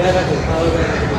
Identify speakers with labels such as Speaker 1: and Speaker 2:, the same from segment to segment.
Speaker 1: guerra que estaba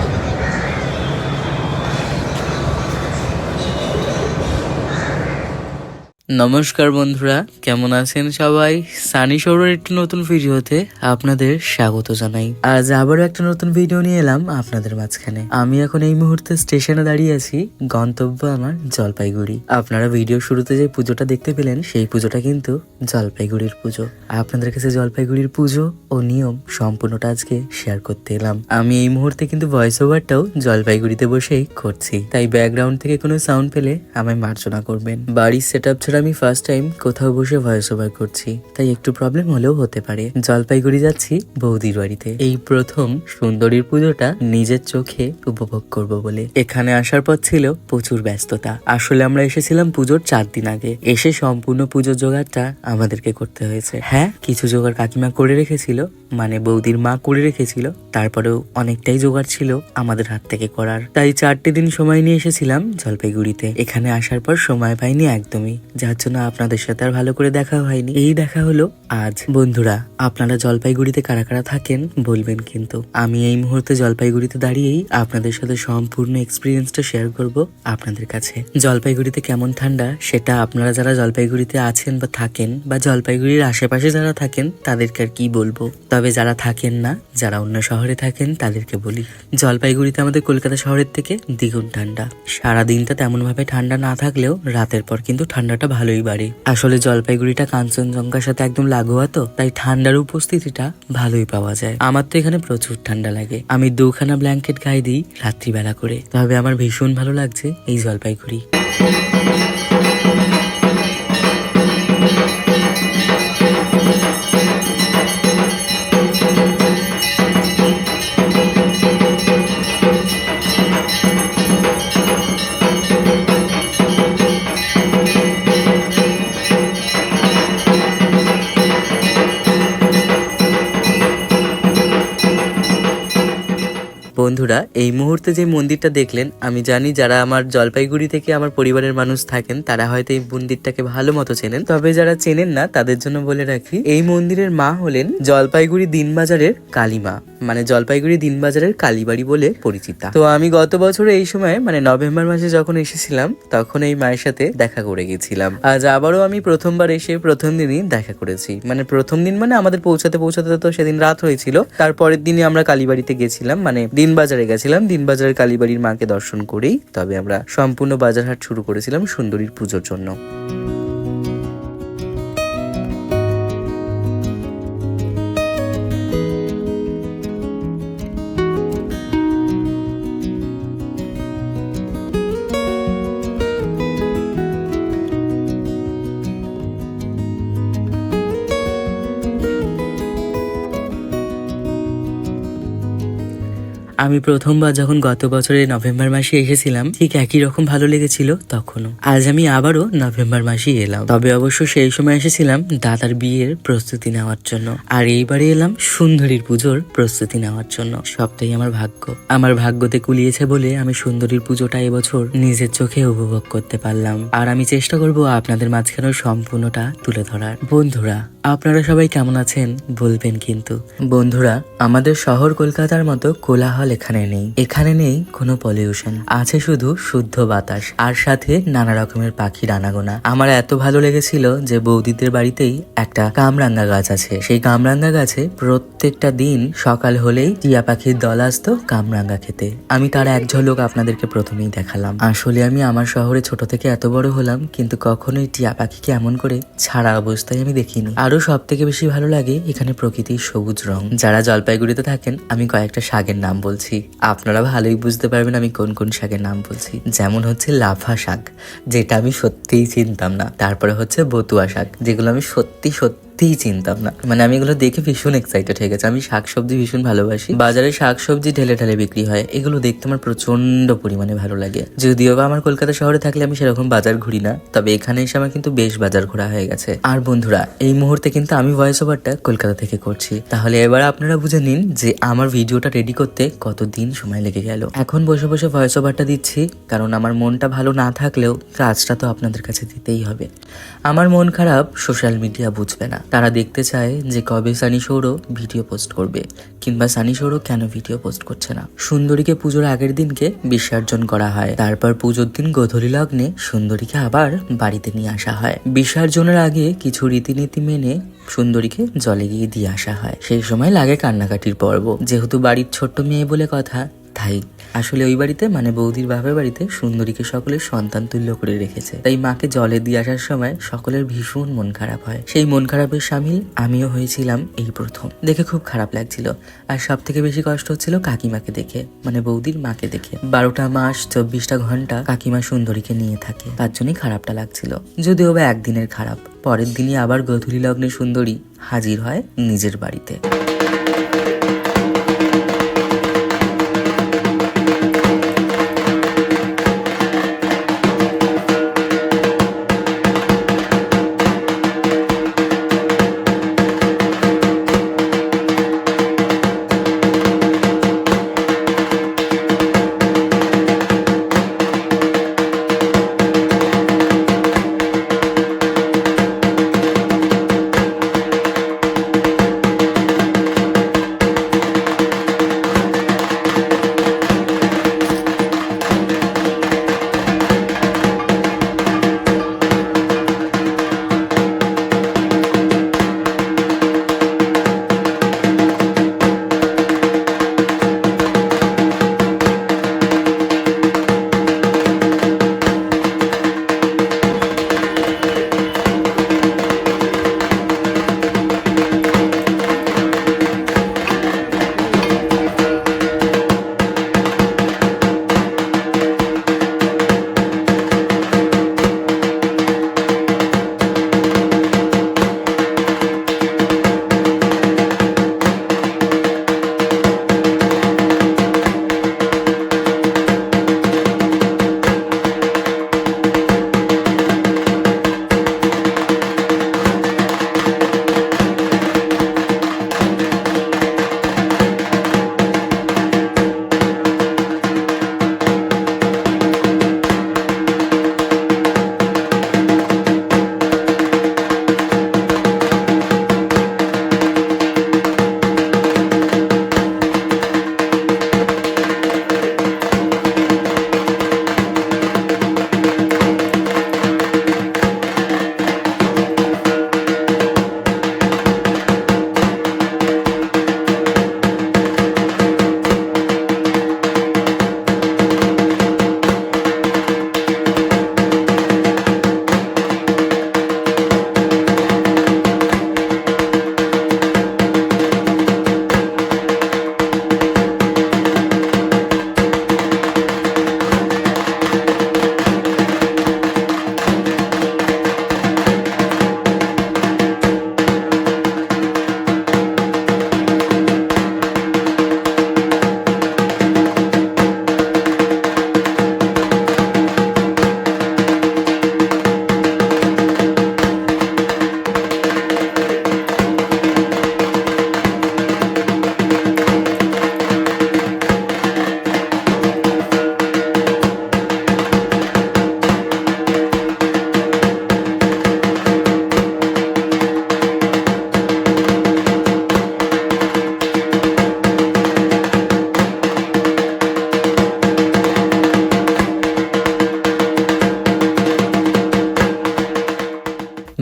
Speaker 1: নমস্কার বন্ধুরা, কেমন আছেন সবাই? সানি শোরের একটি নতুন ভিডিওতে আপনাদের স্বাগত জানাই। আজ আবারও একটা নতুন ভিডিও নিয়ে এলাম আপনাদের মাঝখানে। আমি এখন এই মুহূর্তে স্টেশনে দাঁড়িয়ে আছি, গন্তব্য আমার জলপাইগুড়ি। আপনারা ভিডিও শুরুতে যে পুজোটা দেখতে পেলেন, সেই পুজোটা কিন্তু জলপাইগুড়ির পুজো। আপনাদের কাছে জলপাইগুড়ির পুজো ও নিয়ম সম্পূর্ণটা আজকে শেয়ার করতে এলাম। আমি এই মুহূর্তে কিন্তু ভয়েস ওভারটাও জলপাইগুড়িতে বসেই করছি। তাই ব্যাকগ্রাউন্ড থেকে কোনো সাউন্ড পেলে আমায় মার্জনা করবেন। বাড়ির সেট আপ ছাড়া আমি ফার্স্ট টাইম কোথাও বসে ভয়েস ওভার করছি। তাই একটু প্রবলেম হলেও হতে পারে। জলপাইগুড়ি যাচ্ছি বৌদির বাড়িতে। এই প্রথম সুন্দরীর পুজোটা নিজের চোখে উপভোগ করব বলে। এখানে আসার পর ছিল প্রচুর ব্যস্ততা। আসলে আমরা এসেছিলাম পুজোর চার দিন আগে। এসে সম্পূর্ণ পুজোর জোগাড়টা আমাদেরকে করতে হয়েছে। হ্যাঁ কিছু জোগাড় কাকিমা করে রেখেছিল মানে বৌদির মা করে রেখেছিল। তারপরেও অনেকটাই জোগাড় ছিল আমাদের হাত থেকে করার। তাই চারটে দিন সময় নিয়ে এসেছিলাম জলপাইগুড়িতে। এখানে আসার পর সময় পাইনি একদমই। যার জন্য আপনাদের সাথে আর ভালো করে দেখা হয়নি। এই দেখা হলো আজ। বন্ধুরা, আপনারা জলপাইগুড়িতে কারা কারা থাকেন বলবেন কিন্তু। আমি এই মুহূর্তে জলপাইগুড়িতে দাঁড়িয়েই আপনাদের সাথে সম্পূর্ণ এক্সপিরিয়েন্সটা শেয়ার করব আপনাদের কাছে। জলপাইগুড়িতে কেমন ঠান্ডা সেটা আপনারা যারা জলপাইগুড়িতে আছেন বা থাকেন বা জলপাইগুড়ির আশেপাশে যারা থাকেন তাদেরকে আর কি বলব। তবে যারা থাকেন না, যারা অন্য শহরে থাকেন তাদেরকে বলি, জলপাইগুড়িতে আমাদের কলকাতা শহরের থেকে দ্বিগুণ ঠান্ডা। সারা দিনটা তেমন ভাবে ঠান্ডা না থাকলেও রাতের পর কিন্তু ঠান্ডাটা ভালোই বাড়ে। আসলে জলপাইগুড়িটা কাঞ্চনজঙ্ঘার সাথে একদম লাগোয়া তো, তাই ঠান্ডার উপস্থিতিটা ভালোই পাওয়া যায়। আমার তো এখানে প্রচুর ঠান্ডা লাগে। আমি দুখানা ব্ল্যাঙ্কেট গায়ে দিই রাত্রিবেলা করে। তবে আমার ভীষণ ভালো লাগছে এই জলপাইগুড়ি। বন্ধুরা, এই মুহূর্তে যে মন্দিরটা দেখলেন, আমি জানি যারা আমার জলপাইগুড়ি থেকে আমার পরিবারের মানুষ থাকেন, তারা হয়তো এই মন্দিরটাকে ভালো মতো চেনেন। তবে যারা চেনেন না, তাদের জন্য বলে রাখি, এই মন্দিরের মা হলেন জলপাইগুড়ি দিনবাজারের কালীমা মানে জলপাইগুড়ি দিনবাজারের কালীবাড়ি বলে পরিচিতা। তো আমি গত বছর এই সময় মানে নভেম্বর মাসে যখন এসেছিলাম, তখন এই মায়ের সাথে দেখা করে গেছিলাম। আজ আবারও আমি প্রথমবার এসে প্রথম দিনই দেখা করেছি। মানে প্রথম দিন মানে আমাদের পৌঁছাতে পৌঁছাতে তো সেদিন রাত হয়েছিল, তারপরের দিনই আমরা কালীবাড়িতে গেছিলাম মানে দিনবাজারে গেছিলাম, দিনবাজারের কালীবাড়ির মাকে দর্শন করেই, তবে আমরা সম্পূর্ণ বাজার হাট শুরু করেছিলাম সুন্দরীর পুজোর জন্য। আমি প্রথমবার যখন গত বছরের নভেম্বর মাসে এসেছিলাম, ঠিক একই রকম ভালো লেগেছিল তখনও। আজ আমি আবারও নভেম্বর মাসেই এলাম। তবে অবশ্য সেই সময় এসেছিলাম দাদার বিয়ের প্রস্তুতি নেওয়ার জন্য। আর এইবারে এলাম সুন্দরীর পুজোর প্রস্তুতি নেওয়ার জন্য। সবটাই আমার ভাগ্য। আমার ভাগ্যতে কুলিয়েছে বলে আমি সুন্দরীর পুজোটা এবছর নিজের চোখে উপভোগ করতে পারলাম। আর আমি চেষ্টা করব আপনাদের মাঝখানেও সম্পূর্ণটা তুলে ধরার। বন্ধুরা আপনারা সবাই কেমন আছেন বলবেন কিন্তু। বন্ধুরা, আমাদের শহর কলকাতার মতো কোলাহল এখানে নেই। এখানে নেই কোনো পলিউশন আছে শুধু শুদ্ধ বাতাস আর সাথে নানা রকমের পাখির আনাগোনা আমার এত ভালো লেগেছিল যে বৌদিদের বাড়িতেই একটা কামরাঙ্গা গাছ আছে। সেই কামরাঙ্গা গাছে প্রত্যেকটা দিন সকাল হলেই টিয়া পাখির দল আসতো কামরাঙ্গা খেতে। আমি তার এক ঝলক আপনাদেরকে প্রথমেই দেখালাম। আসলে আমি আমার শহরে ছোট থেকে এত বড় হলাম, কিন্তু কখনোই টিয়া পাখিকে এমন করে ছাড়া অবস্থায় আমি দেখিনি। আরও সব থেকে বেশি ভালো লাগে এখানে প্রকৃতির সবুজ রং। যারা জলপাইগুড়িতে থাকেন, আমি কয়েকটা শাকের নাম বলছি। আপনারা ভালোই বুঝতে পারবেন আমি কোন কোন শাকের নাম বলছি। যেমন হচ্ছে লাফা শাক, যেটা আমি সত্যিই চিনতাম না। তারপরে হচ্ছে বতুয়া শাক, যেগুলো আমি সত্যি সত্যি সত্যিই চিনতাম না মানে আমি এগুলো দেখে ভীষণ এক্সাইটেড হয়ে গেছে। আমি শাকসবজি ভীষণ ভালোবাসি। বাজারে শাকসবজি ঢেলে ঢেলে বিক্রি হয়। এগুলো দেখতে আমার প্রচণ্ড পরিমাণে ভালো লাগে। যদিও বা আমার কলকাতা শহরে থাকলে আমি সেরকম বাজার ঘুরি না, তবে এখানে এসে আমার কিন্তু বেশ বাজার ঘোরা হয়ে গেছে। আর বন্ধুরা, এই মুহূর্তে কিন্তু আমি ভয়েস ওভারটা কলকাতা থেকে করছি। তাহলে এবার আপনারা বুঝে নিন যে আমার ভিডিওটা রেডি করতে কত দিন সময় লেগে গেল। এখন বসে বসে ভয়েস ওভারটা দিচ্ছি, কারণ আমার মনটা ভালো না থাকলেও কাজটা তো আপনাদের কাছে দিতেই হবে। আমার মন খারাপ সোশ্যাল মিডিয়া বুঝবে না। তারা দেখতে চায় যে কবে সানি সৌরভ ভিডিও পোস্ট করবে, কিংবা সানি সৌর কেন ভিডিও পোস্ট করছে না। সুন্দরীকে পুজোর আগের দিনকে বিসর্জন করা হয়, তারপর পুজোর দিন গোধূলি লগ্নে সুন্দরীকে আবার বাড়িতে নিয়ে আসা হয়। বিসর্জনের আগে কিছু রীতিনীতি মেনে সুন্দরীকে জলে গিয়ে দিয়ে আসা হয়। সেই সময় লাগে কান্নাকাটির পর্ব। যেহেতু বাড়ির ছোট্ট মেয়ে বলে কথা তাই আসলে ওই বাড়িতে মানে বৌদির বাপের বাড়িতে, সুন্দরীকে সকলের সন্তান তুল্য করে রেখেছে। তাই মাকে জলে দিয়ে আসার সময় সকলের ভীষণ মন খারাপ হয়। সেই মন খারাপের সামিল আমিও হয়েছিলাম এই প্রথম। দেখে খুব খারাপ লাগছিল। আর সব থেকে বেশি কষ্ট হচ্ছিল কাকিমাকে দেখে মানে বৌদির মাকে দেখে। বারোটা মাস, চব্বিশটা ঘণ্টা কাকিমা সুন্দরীকে নিয়ে থাকে। তার জন্যই খারাপটা লাগছিল। যদিও বা একদিনের খারাপ, পরের দিনই আবার গধূলি লগ্নে সুন্দরী হাজির হয় নিজের বাড়িতে।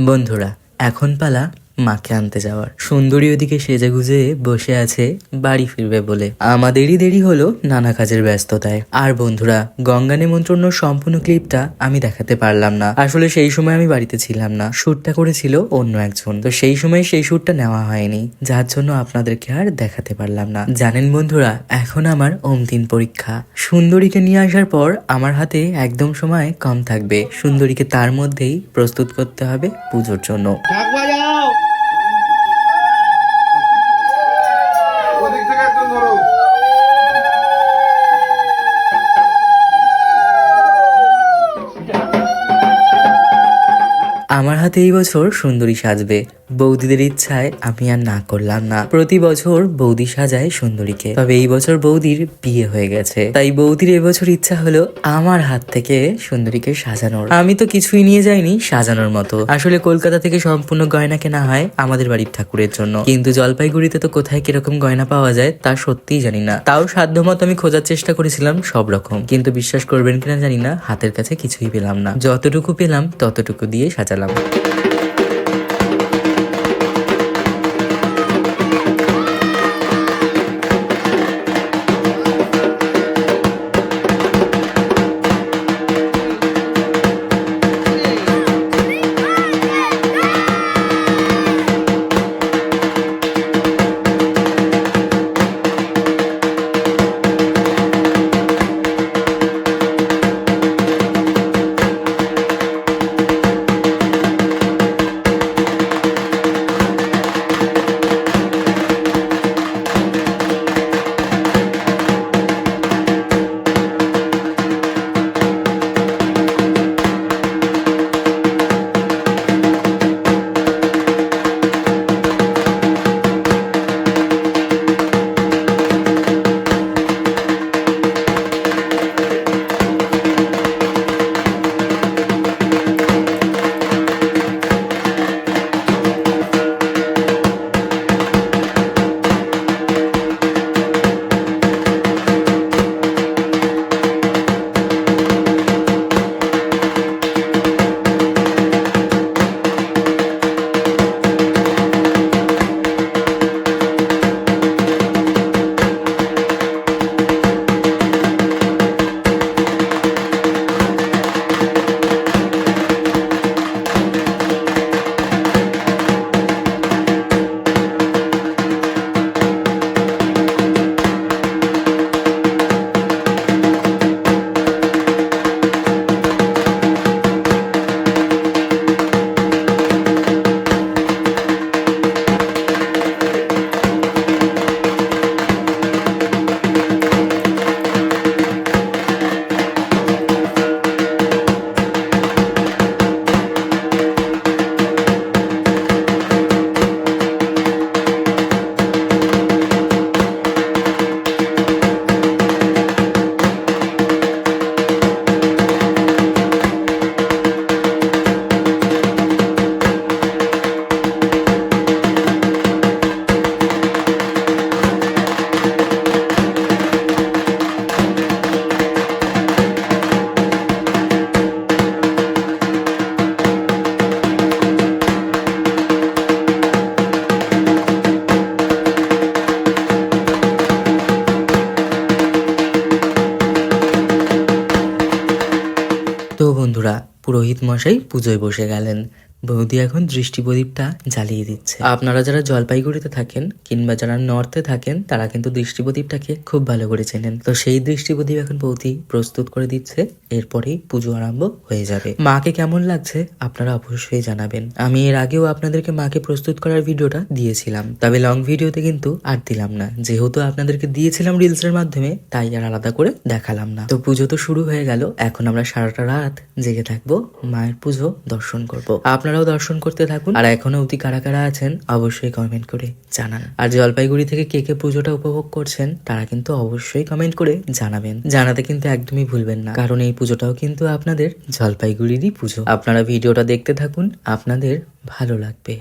Speaker 1: বন্ধুরা এখন পালা মাকে আনতে যাওয়ার। সুন্দরী ওদিকে সেজে গুজে বসে আছে বাড়ি ফিরবে বলে। আমাদেরই দেরি হলো নানা কাজের ব্যস্ততায়। আর বন্ধুরা, গঙ্গা নিমন্ত্রণ সম্পূর্ণ ক্লিপটা আমি দেখাতে পারলাম না। আসলে সেই সময় আমি বাড়িতে ছিলাম না। শুটটা করেছিল অন্য একজন। তো সেই সময় সেই শুটটা নেওয়া হয়নি। যার জন্য আপনাদেরকে আর দেখাতে পারলাম না। জানেন বন্ধুরা, এখন আমার অন্তিম পরীক্ষা। সুন্দরীকে নিয়ে আসার পর আমার হাতে একদম সময় কম থাকবে। সুন্দরীকে তার মধ্যেই প্রস্তুত করতে হবে পুজোর জন্য। আমার হাতে এই বছর সুন্দরী সাজবে। বৌদিদের ইচ্ছায় আমি আর না করলাম না। প্রতি বছর বৌদি সাজায় সুন্দরীকে। তবে এই বছর বৌদির বিয়ে হয়ে গেছে। তাই বৌদির এবছর ইচ্ছা হলো আমার হাত থেকে সুন্দরীকে সাজানোর। আমি তো কিছুই নিয়ে যাইনি সাজানোর মতো। আসলে কলকাতা থেকে সম্পূর্ণ গয়না কেনা হয় আমাদের বাড়ির ঠাকুরের জন্য। কিন্তু জলপাইগুড়িতে তো কোথায় কীরকম গয়না পাওয়া যায় তা সত্যিই জানি না। তাও সাধ্য মতো আমি খোঁজার চেষ্টা করেছিলাম সব রকম। কিন্তু বিশ্বাস করবেন কিনা জানি না, হাতের কাছে কিছুই পেলাম না। যতটুকু পেলাম ততটুকু দিয়ে সাজালাম। মশাই পুজোয় বসে গেলেন। বৌদি এখন দৃষ্টি প্রদীপটা জ্বালিয়ে দিচ্ছে। আপনারা যারা জলপাইগুড়িতে থাকেন কিংবা যারা নর্থে থাকেন, তারা কিন্তু দৃষ্টি প্রদীপটাকে খুব ভালো করে চেনেন। তো সেই দৃষ্টি প্রদীপ এখন বৌদি প্রস্তুত করে দিচ্ছে, এরপরেই পুজো আরম্ভ হয়ে যাবে। মাকে কেমন লাগছে আপনারা অবশ্যই জানাবেন। আমি এর আগেও আপনাদেরকে মাকে প্রস্তুত করার ভিডিওটা দিয়েছিলাম, তবে লং ভিডিওতে কিন্তু আর দিলাম না। যেহেতু আপনাদেরকে দিয়েছিলাম রিলস এর মাধ্যমে, তাই আর আলাদা করে দেখালাম না। তো পুজো তো শুরু হয়ে গেল, এখন আমরা সারাটা রাত জেগে থাকব, মায়ের পুজো দর্শন করব। করব আপনারাও দর্শন করতে থাকুন। আর এখনও অতি কারা কারা আছেন, অবশ্যই কমেন্ট করে জানান। আর জলপাইগুড়ি থেকে কে কে পুজোটা উপভোগ করছেন, তারা কিন্তু অবশ্যই কমেন্ট করে জানাবেন। জানাতে কিন্তু একদমই ভুলবেন না, কারণ এই পুজোটাও কিন্তু আপনাদের জলপাইগুড়িরই পুজো। আপনারা ভিডিওটা দেখতে থাকুন, আপনাদের ভালো লাগবে।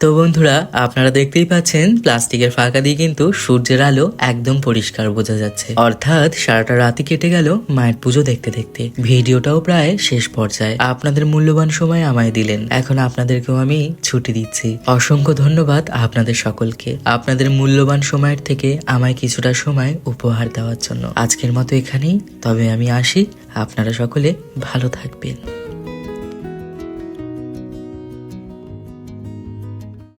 Speaker 1: তো বন্ধুরা, আপনারা দেখতেই পাচ্ছেন, প্লাস্টিকের ফাঁকা দিয়ে কিন্তু সূর্যের আলো একদম পরিষ্কার বোঝা যাচ্ছে। অর্থাৎ সারাটা রাতি কেটে গেল মায়ের পুজো দেখতে দেখতে। ভিডিওটাও প্রায় শেষ পর্যায়ে। আপনাদের মূল্যবান সময় আমায় দিলেন। এখন আপনাদেরকেও আমি ছুটি দিচ্ছি। অসংখ্য ধন্যবাদ আপনাদের সকলকে। আপনাদের মূল্যবান সময়ের থেকে আমায় কিছুটা সময় উপহার দেওয়ার জন্য। আজকের মতো এখানেই। তবে আমি আসি। আপনারা সকলে ভালো থাকবেন।